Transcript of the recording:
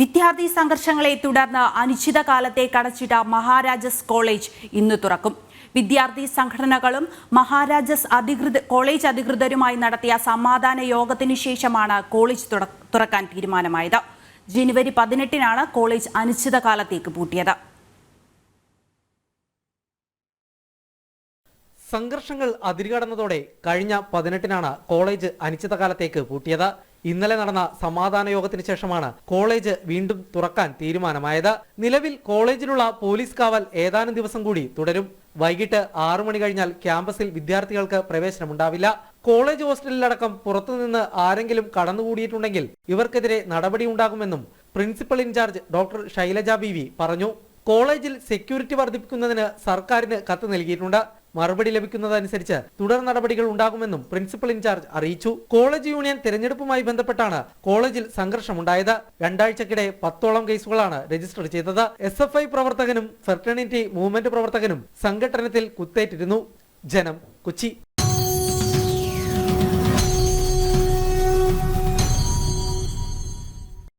വിദ്യാർത്ഥി സംഘർഷങ്ങളെ തുടർന്ന് അനിശ്ചിതകാലത്തെ കടച്ചിട്ട മഹാരാജസ് കോളേജ് ഇന്ന് തുറക്കും. വിദ്യാർത്ഥി സംഘടനകളും മഹാരാജസ് അധികൃത കോളേജ് അധികൃതരുമായി നടത്തിയ സമാധാന യോഗത്തിനു ശേഷമാണ് കോളേജ് തുറക്കാൻ തീരുമാനമായത്. ജനുവരി പതിനെട്ടിനാണ് കോളേജ് അനിശ്ചിതകാലത്തേക്ക് പൂട്ടിയത്. സംഘർഷങ്ങൾ അതിരുകടന്നതോടെ കഴിഞ്ഞ പതിനെട്ടിനാണ് കോളേജ് അനിശ്ചിതകാലത്തേക്ക് പൂട്ടിയത്. ഇന്നലെ നടന്ന സമാധാന യോഗത്തിന് ശേഷമാണ് കോളേജ് വീണ്ടും തുറക്കാൻ തീരുമാനമായത്. നിലവിൽ കോളേജിലുള്ള പോലീസ് കാവൽ ഏതാനും ദിവസം കൂടി തുടരും. വൈകിട്ട് ആറു മണി കഴിഞ്ഞാൽ ക്യാമ്പസിൽ വിദ്യാർത്ഥികൾക്ക് പ്രവേശനമുണ്ടാവില്ല. കോളേജ് ഹോസ്റ്റലിലടക്കം പുറത്തുനിന്ന് ആരെങ്കിലും കടന്നുകൂടിയിട്ടുണ്ടെങ്കിൽ ഇവർക്കെതിരെ നടപടിയുണ്ടാകുമെന്നും principal in-charge doctor Shailaja B പറഞ്ഞു. കോളേജിൽ സെക്യൂരിറ്റി വർദ്ധിപ്പിക്കുന്നതിന് സർക്കാരിന് കത്ത് നൽകിയിട്ടുണ്ട്. മറുപടി ലഭിക്കുന്നതനുസരിച്ച് തുടർ നടപടികൾ ഉണ്ടാകുമെന്നും പ്രിൻസിപ്പൽ ഇൻചാർജ് അറിയിച്ചു. കോളേജ് യൂണിയൻ തിരഞ്ഞെടുപ്പുമായി ബന്ധപ്പെട്ടാണ് കോളേജിൽ സംഘർഷമുണ്ടായത്. രണ്ടാഴ്ചക്കിടെ പത്തോളം കേസുകളാണ് രജിസ്റ്റർ ചെയ്തത്. എസ് എഫ് ഐ പ്രവർത്തകനും ഫെർട്ടണിറ്റി മൂവ്മെന്റ് പ്രവർത്തകനും സംഘടനത്തിൽ കുത്തേറ്റിരുന്നു. ജനം കൊച്ചി.